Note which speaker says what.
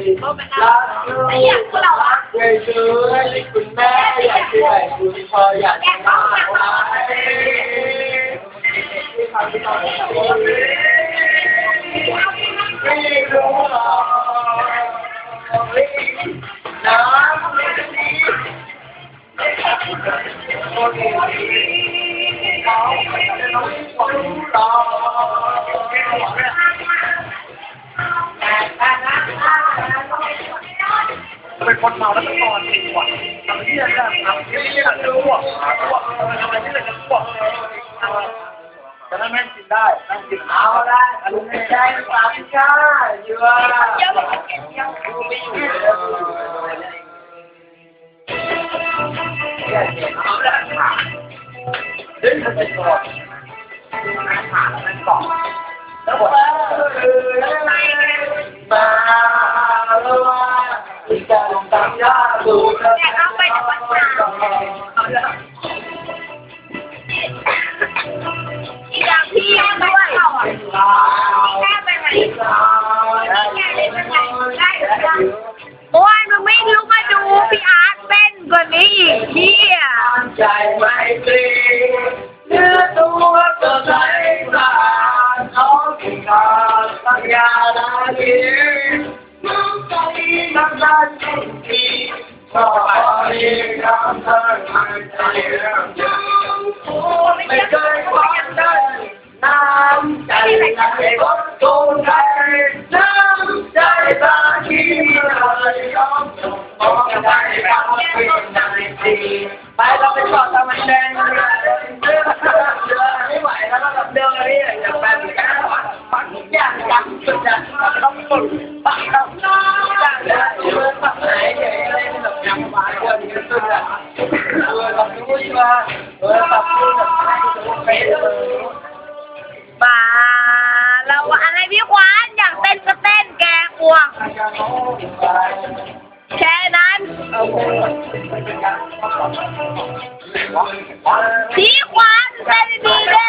Speaker 1: รักลูก
Speaker 2: ไอ้อยากกูเหรอวะ
Speaker 1: เคยซื้อให้คุณแม่อยากซื้อให้คุณพ่ออยากจะมาไว้ไม่รู้หรอกน้ำ
Speaker 3: เป็น คนเมาแล้วก็นอนดีกว่าทำที่นั่นทำที่นี่มันรู้อะรู้อะทำไมที่นั่นจะรู้อะแต่ถ้าแม่กินได้นั่งกิน
Speaker 1: เอาละลุงไม่ได้สามชาเยอะ
Speaker 2: เดี๋ยวบเก็บเดี๋ยว
Speaker 1: กูไม่อยู่แล้วเอาละค่ะเดินไปก่อนอาหารมันก่อนแล้วบอกแล้ว
Speaker 2: แต่เอาไปแต่วันเสาร์อีกอย่างพี่ยังไม่เข้าอ่แค่ไปไหนแค่เลยเป็นไงได้หรือยังโอ้ยมึงไม่ลุกมาดูพี่อาร์ตเต้นกว่านี้อีกพี่อะ
Speaker 1: ใจไม่ตรีเนื้อตัวก็ใส น้ำตาจุกทีชอบไปน้ำเธอไม่ใจไม่เคยความได้น้ำใจในคนตรงใจน้ำใจตาที่เลยยอ มาเราอะ
Speaker 2: ไรพี่ควานอยากเต้นก็เต้นแกกลัวแค่นั้น พี่ควานเต้นดีเด้